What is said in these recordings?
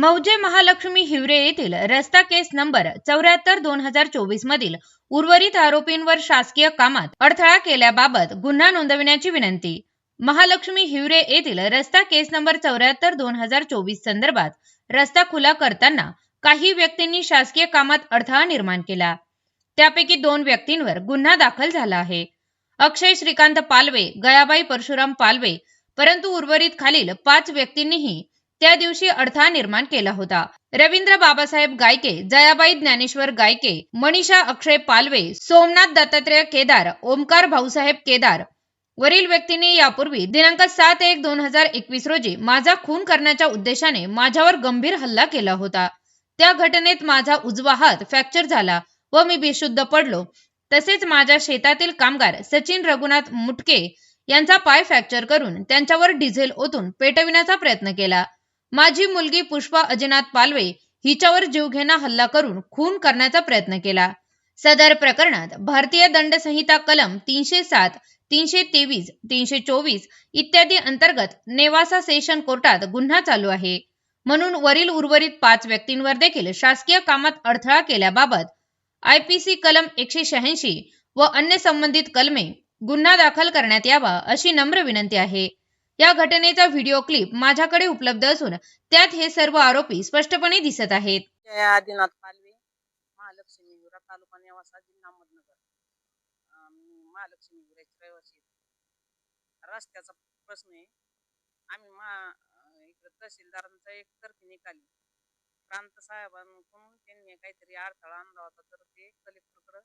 मौजे महालक्ष्मी हिवरे येथील रस्ता केस नंबर चौऱ्याहत्तर दोन हजार चोवीस मधील उर्वरित आरोपींवर शासकीय कामात अडथळा केल्याबाबत गुन्हा नोंदविण्याची विनंती. महालक्ष्मी हिवरे येथील रस्ता केस नंबर चौऱ्याहत्तर दोन हजार चोवीस संदर्भात रस्ता खुला करताना काही व्यक्तींनी शासकीय कामात अडथळा निर्माण केला. त्यापैकी दोन व्यक्तींवर गुन्हा दाखल झाला आहे. अक्षय श्रीकांत पालवे गयाबाई परशुराम पालवे परंतु उर्वरित खालील पाच व्यक्तींनीही त्या दिवशी अडथळा निर्माण केला होता. रवींद्र बाबासाहेब गायके जयाबाई ज्ञानेश्वर गायके मनीषा अक्षय पालवे सोमनाथ दत्तात्रय केदार ओमकार भाऊसाहेब केदार वरील व्यक्तींनी यापूर्वी दिनांक सात एक दोन हजार एकवीस रोजी माझा खून करण्याच्या उद्देशाने माझ्यावर गंभीर हल्ला केला होता. त्या घटनेत माझा उजवा हात फ्रॅक्चर झाला व मी बेशुद्ध पडलो. तसेच माझ्या शेतातील कामगार सचिन रघुनाथ मुटके यांचा पाय फ्रॅक्चर करून त्यांच्यावर डिझेल ओतून पेटविण्याचा प्रयत्न केला. माझी मुलगी पुष्पा अजनाथ पालवे हिच्यावर जीवघेणा हल्ला करून खून करण्याचा प्रयत्न केला. सदर प्रकरणात भारतीय दंड संहिता कलम तीनशे सात तीनशे तेवीस तीनशे चोवीस इत्यादी अंतर्गत नेवासा सेशन कोर्टात गुन्हा चालू आहे. म्हणून वरील उर्वरित पाच व्यक्तींवर देखील शासकीय कामात अडथळा केल्याबाबत आयपीसी कलम एकशे शहाऐंशी व अन्य संबंधित कलमे गुन्हा दाखल करण्यात यावा अशी नम्र विनंती आहे. या घटनेचा व्हिडिओ क्लिप माझ्याकडे उपलब्ध असून त्यात हे सर्व आरोपी स्पष्टपणे दिसत आहेत. आदिनाथ पालवे महालक्ष्मी तालुका नेवासा जिल्हा अहमदनगर. मी महालक्ष्मी रहिवासी आहे. रस्त्याचा प्रश्न आहे. आम्ही मा इकडे तहसीलदारांचा एक तर्फी निकाली. प्रांत साहेबांकडून त्यांनी काहीतरी अडथळा आणला होता तर ते कलेक्टरकडे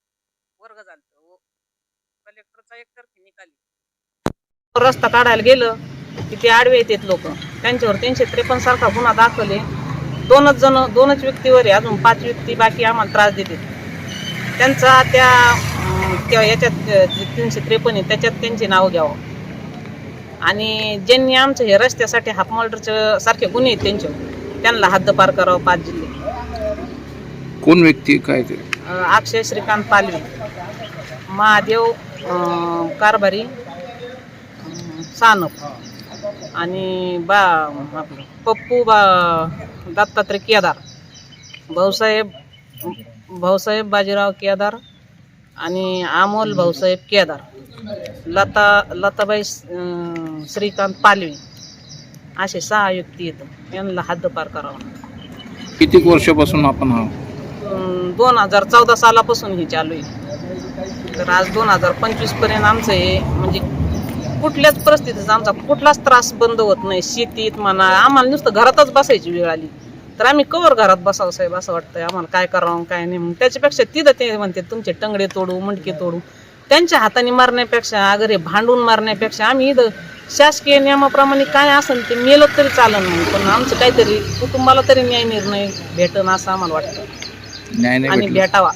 वर्ग झालं कलेक्टरचा एक तर्फी निकाली. रस्ता काढायला गेलं की ते आडवे येतात लोक. त्यांच्यावर तीनशे त्रेपन्न सारखा गुन्हा दाखल आहे. दोनच जण दोनच व्यक्तीवर आहे. अजून पाच व्यक्ती बाकी आम्हाला त्रास देते त्यांचा त्या याच्यात तीनशे त्रेपन्न आहे त्याच्यात त्यांचे नाव घ्यावं. आणि ज्यांनी आमचं हे रस्त्यासाठी हाफ सारखे गुन्हे आहेत त्यांच्यावर त्यांना हद्दपार करावं पाच जिल्हे. कोण व्यक्ती काय ते? अक्षय श्रीकांत पालवे महादेव कारभारी सानप. आणि बा आपलं पप्पू बा दत्तात्रय केदार. भाऊसाहेब भाऊसाहेब बाजीराव केदार आणि अमोल भाऊसाहेब केदार. लता लताबाई श्रीकांत पालवे. असे सहा व्यक्ती येतं. यांना हद्दपार करावं किती वर्षापासून आपण हा दोन हजार चौदा सालापासून ही चालू आहे. तर आज दोन हजार पंचवीसपर्यंत आमचं हे म्हणजे कुठल्याच परिस्थितीत आमचा कुठलाच त्रास बंद होत नाही. शेतीत म्हणा आम्हाला नुसतं घरातच बसायची वेळ आली. तर आम्ही कवर घरात बसावं साहेब असं वाटतंय आम्हाला काय करावं काय नाही म्हणून. त्याच्यापेक्षा तिथं ते म्हणते तुमचे टंगडे तोडू मुंडके तोडू. त्यांच्या हाताने मारण्यापेक्षा अगर हे भांडून मारण्यापेक्षा आम्ही इथं शासकीय नियमाप्रमाणे काय असेल ते मेलं तरी चालन म्हणून पण आमचं काहीतरी कुटुंबाला तरी न्याय निर्णय भेटन असं आम्हाला वाटतं. न्याय नाही आणि भेटलं. भेटावा.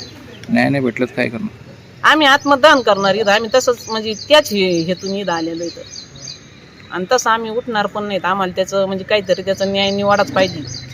न्याय नाही भेटलं तर काय करणार? आम्ही आत्मदान करणार इथं. आम्ही तसंच म्हणजे त्याच हे- हेतून इथं आलेलो इथं. आणि तसं आम्ही उठणार पण नाहीत. आम्हाला त्याचं म्हणजे काहीतरी त्याचा न्याय निवाडाच पाहिजे.